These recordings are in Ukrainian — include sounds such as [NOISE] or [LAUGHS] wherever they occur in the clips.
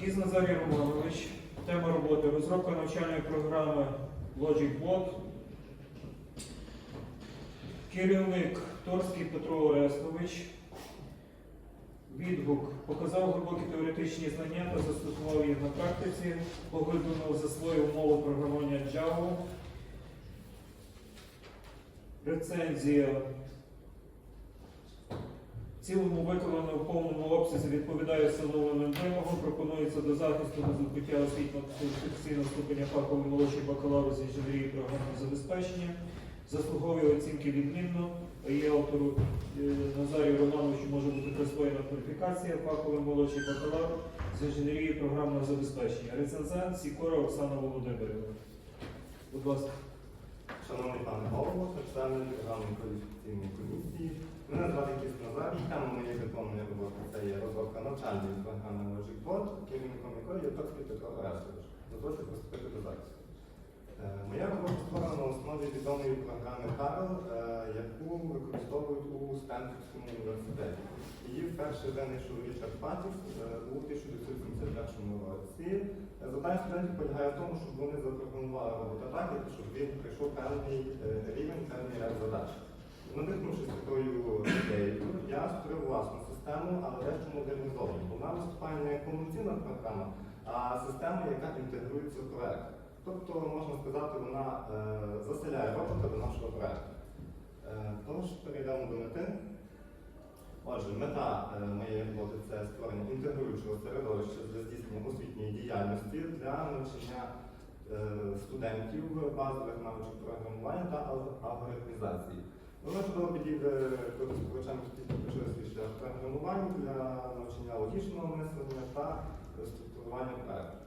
Кіз Назарій Романович. Тема роботи розробка навчальної програми LogicBot. Керівник Торський Петро Орестович. Відгук показав глибокі теоретичні знання та застосував їх на практиці, поглиблено засвоїв мову програмування Java. Рецензія цілому виконано в повному обсязі відповідає встановленим вимогам, пропонується до захисту на здобуття освітньо-кваліфікаційного ступеня фаховий молодший бакалавр з інженерії програмного забезпечення, заслуговує оцінки відмінно. Є автору е, Назарію Романовичу може бути присвоєна кваліфікація, фаховий молодший бакалавр з інженерії програмного забезпечення. Рецензент Сікора Оксана Володимирівна. Будь ласка. Шановний пане голово, члени Державної кваліфікаційної комісії, мене звати Кіс Назарій, тема моєї дипломної роботи це є розробка навчальної програми LogicBot, керівником якої є Петро Орестович. Дозвольте приступити до захисту. Е, Моя робота створена на основі відомої програми Карл, е, яку використовують у Стенфордському університеті. Її вперше винайшов Річард Патіс е, у 1971 році. Завдання студентів полягає в тому, щоб вони запрограмували робота так, щоб він прийшов певний рівень, певний ряд задач. Надихнувшись такою я створив власну систему, але дещо модернізовану. Вона виступає не як повноцінна програма, а система, яка інтегрується в проект. Тобто, можна сказати, вона е, заселяє робота до нашого проекту. Е, тож перейдемо до мети. Отже, мета е, моєї роботи це створення інтегруючого середовища для здійснення освітньої діяльності для навчання е, студентів базових навичок програмування та ал- алгоритмізації. Воно чудово підійде користувачам, почали свій шлях в програмуванні для навчання логічного мислення та структурування проекту.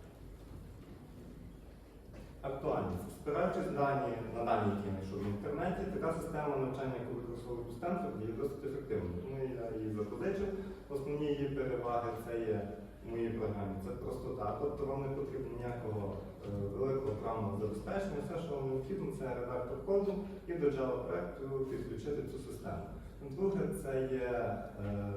Актуальність. Спираючись дані на дані, які я знайшов в інтернеті, така система навчання, яку використовують у Стенфорді, є досить ефективною. Тому я її запозичив. Основні її переваги це є в моїй програмі. Це простота. Тобто вам не потрібно ніякого е, великого програмного забезпечення. Все, що вам необхідно, це редактор коду і до Java проекту підключити цю систему. Друге, це є, е,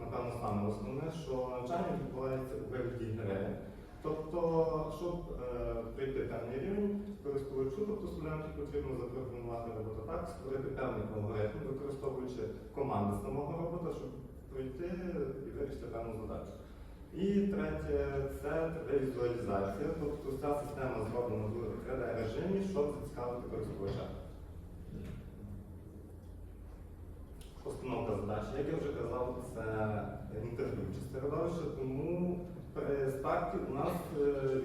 напевно, саме основне, що навчання відбувається у вигляді гри. Тобто, щоб е, прийти певний рівень користувачу, тобто студенту потрібно запрограмувати робота так, створити певний алгоритм, використовуючи команди самого робота, щоб пройти і вирішити певну задачу. І третє це 3D-візуалізація, тобто ця система зроблена в 3D-режимі, щоб зацікавити користувача. Постановка задачі, як я вже казав, це інтерв'юче середовище, тому при старті у нас е,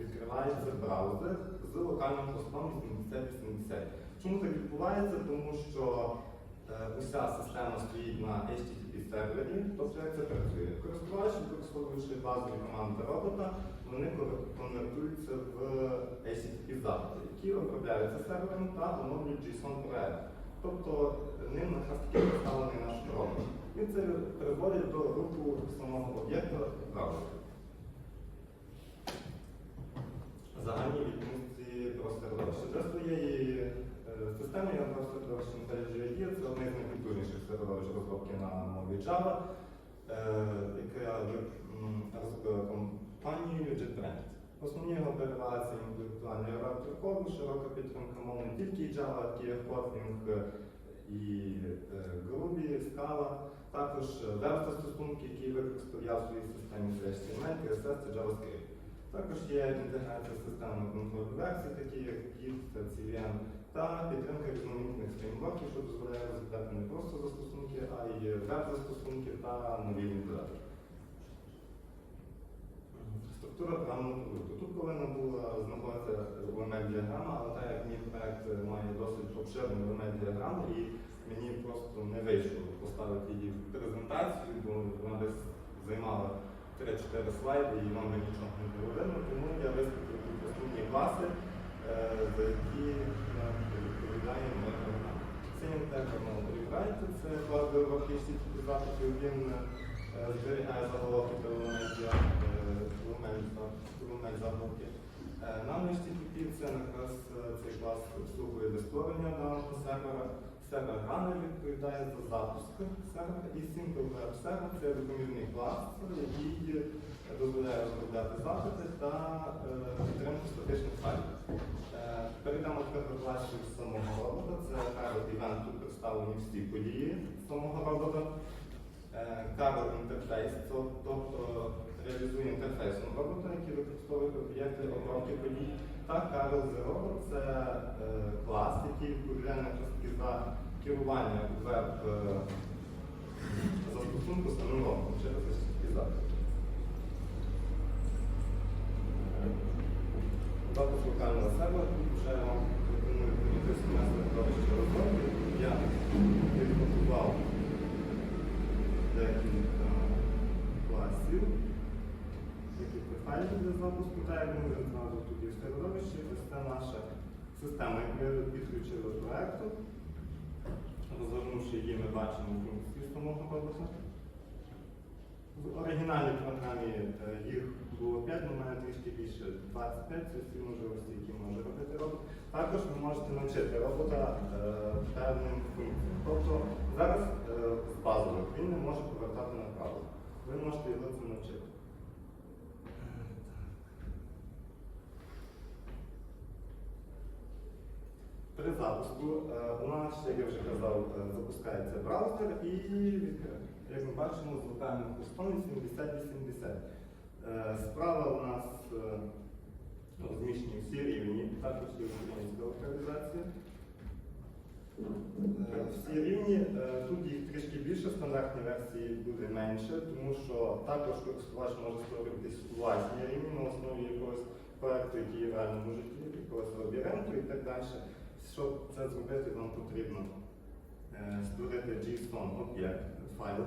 відкривається браузер з локальним постом 8080. Чому так відбувається? Тому що е, уся система стоїть на HTTP сервері, тобто як це працює. Користувач, базові команди робота, вони конвертуються в HTTP запити, які обробляються сервером та оновлюють JSON проект. Тобто ним якраз таки представлений наш робот. І це приводить до руху самого об'єкта браузера. Загальні відомості про середовище. Для своєї е, системи я обрав середовище IntelliJ IDEA. Це одне з найпотужніших середовищ розробки на мові Java, е, яке компанією JetBrains. Основні його переваги це інтелектуальний редактор коду, широка підтримка мов не тільки Java, Kotlin і е, Groovy, Scala. Також веб-застосунки, які використав я в своїй системі, це HTML, CSS та JavaScript. Також є інтеграція з системами контролю версій, такі як Git та CVM, та підтримка різноманітних фреймворків, що дозволяє розглядати не просто застосунки, а й веб-застосунки та мобільні додатки. Структура програмного продукту. Тут повинна була знаходитися UML-діаграма, але так як мій проект має досить обширну UML-діаграму і мені просто не вийшло поставити її в презентацію, бо вона десь займала 3-4 слайди і вам нічого не було тому я виступив основні класи, е, за які відповідає моя програма. Синім текстом ріврайте, це клас вивахищі запитів, він е, зберігає заголовки заголовки. Е, Нам на HTTP це якраз е, цей клас обслуговує для створення даного сервера. Сервер Runner відповідає за запуск сервера і Simple Web Server це допоміжний клас, який дозволяє розробляти запити та е, підтримку статичних файлів. Е, Перейдемо тепер до самого робота. Це Carol Event, тут представлені всі події самого робота. Е, Carol Interface, тобто реалізує інтерфейсом робота, який використовує об'єкти обробки подій. Та Robot це е, клас, який відповідає на таки за керування веб е, роботом через запит. Запис локального сервера ми вже зразу тут в середовищі, ось це наша система, яку ми підключили до проекту. Розгорнувши її, ми бачимо функції самого робота. В оригінальній програмі е, їх було 5, але в мене трішки більше 25, це всі можливості, які може робити робот. Також ви можете навчити робота е, певним функціям. Тобто зараз е, з базових він не може повертати направо. Ви можете його це навчити. При запуску е, у нас, як я вже казав, е, запускається браузер і, як ми бачимо, з локальним хостом 7080. Е, Справа у нас е, розміщені всі рівні, також є українська локалізація. Всі рівні, тут їх трішки більше, стандартні версії буде менше, тому що також користувач може створити власні рівні на основі якогось проекту, який є в реальному житті, якогось лабіринту і так далі. Щоб це зробити, вам потрібно е, створити JSON об'єкт файл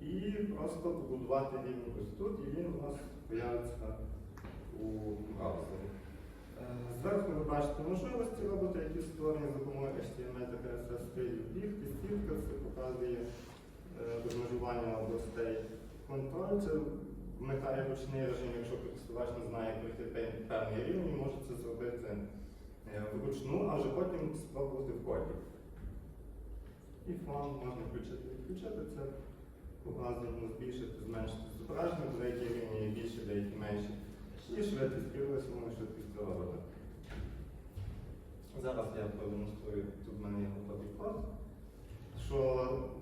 і просто побудувати рівень ось тут, і він у вас з'явиться у браузері. Е, Зверху ви бачите можливості роботи, які створені за допомогою HTML та CSS стилів. Біг, підстілка, це показує е, розмежування областей. Контроль це вмикає ручний режим, якщо користувач не знає, пройти певний рівень, може це зробити вручну, а вже потім спробувати в коді. І фон можна включити і відключити. Це ну, збільшити, зменшити зображення, деякі рівні є більше, деякі менші. І швидкість керуємо швидкість цього робота. Зараз я продемонструю, тут в мене є готовий код, що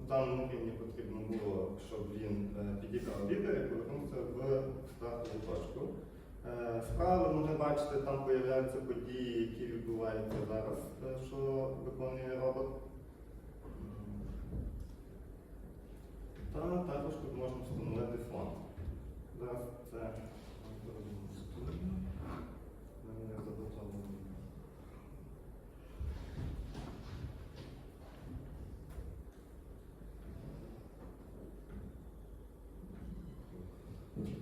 в даному рівні потрібно було, щоб він е, підібрав лідер і повернувся в стартову точку. Е, Справа ви можете бачити, там з'являються події, які відбуваються зараз, е, що виконує робот. Та також тут можна встановити фон. Зараз це вам продемонструю. У мене заготовлено.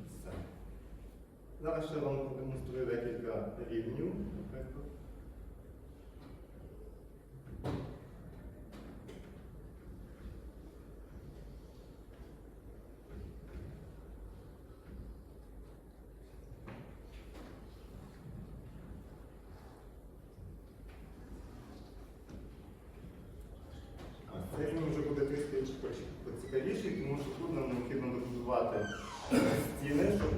Все. Зараз ще вам продемонструю декілька рівнів, поч- тому що тут нам необхідно добудувати е, стіни, щоб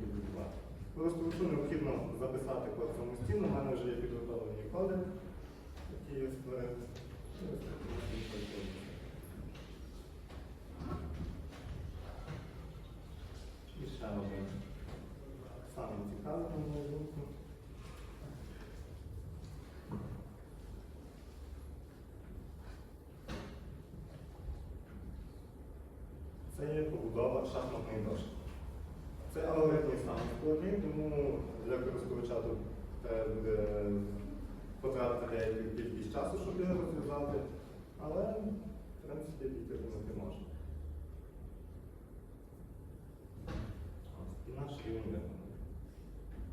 Добудувати. Просто що необхідно записати код самостійно, у мене вже є підготовлені коди, які я створив. І ще один. Саме цікаве, на думку. Це шахматний дошки. Це алгоритм саме складний, тому для користувача тут буде потратити деяку кількість часу, щоб його розв'язати, але в принципі підтримати можна. Ось, І наш рівень виконаний.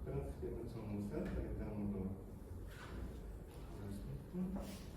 В принципі, на цьому все. Перейдемо до висновку.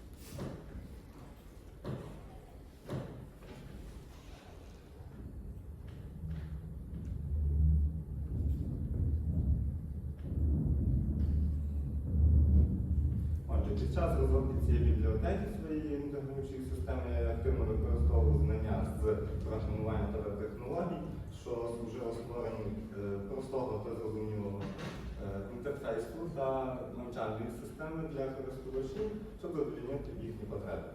Під час розробки цієї бібліотеки своєї інтегруючої системи я активно використовував знання з програмування та технологій, що служило створенню е, простого та зрозумілого е, інтерфейсу та навчальної системи для користувачів, щоб задовольнити їхні потреби.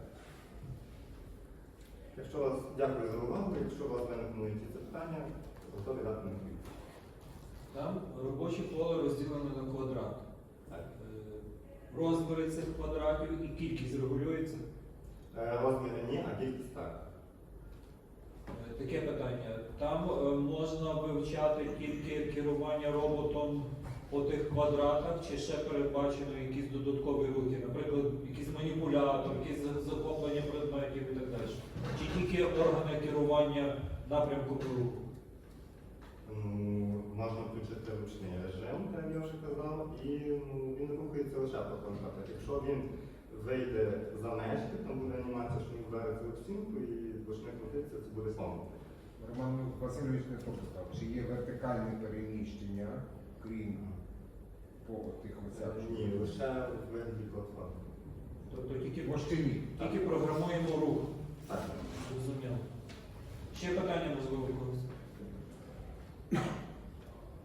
Якщо вас дякую за увагу, якщо у вас виникнуть якісь запитання, готові дати на відповідь. Там робоче поле розділено на квадрат. Так. Розміри цих квадратів і кількість регулюється. Е, Розміри ні, а кількість так. Е, Таке питання. Там е, можна вивчати тільки керування роботом по тих квадратах, чи ще передбачено якісь додаткові рухи, наприклад, якийсь маніпулятор, якісь захоплення предметів і так далі. Чи тільки органи керування напрямком руху? Можна включити ручний режим, як я вже казав, і ну, він рухається лише по квадратах. Якщо він вийде за межки, там буде анімація, що він вдариться в стінку і почне крутитися, це буде сломано. Роман Васильович не то питав, чи є вертикальне переміщення, крім по тих осях? Ні, лише в вигляді платформи. Тобто тільки, Може ні. тільки програмуємо рух. Так. Зрозуміло. Ще питання можливо якогось? you [LAUGHS]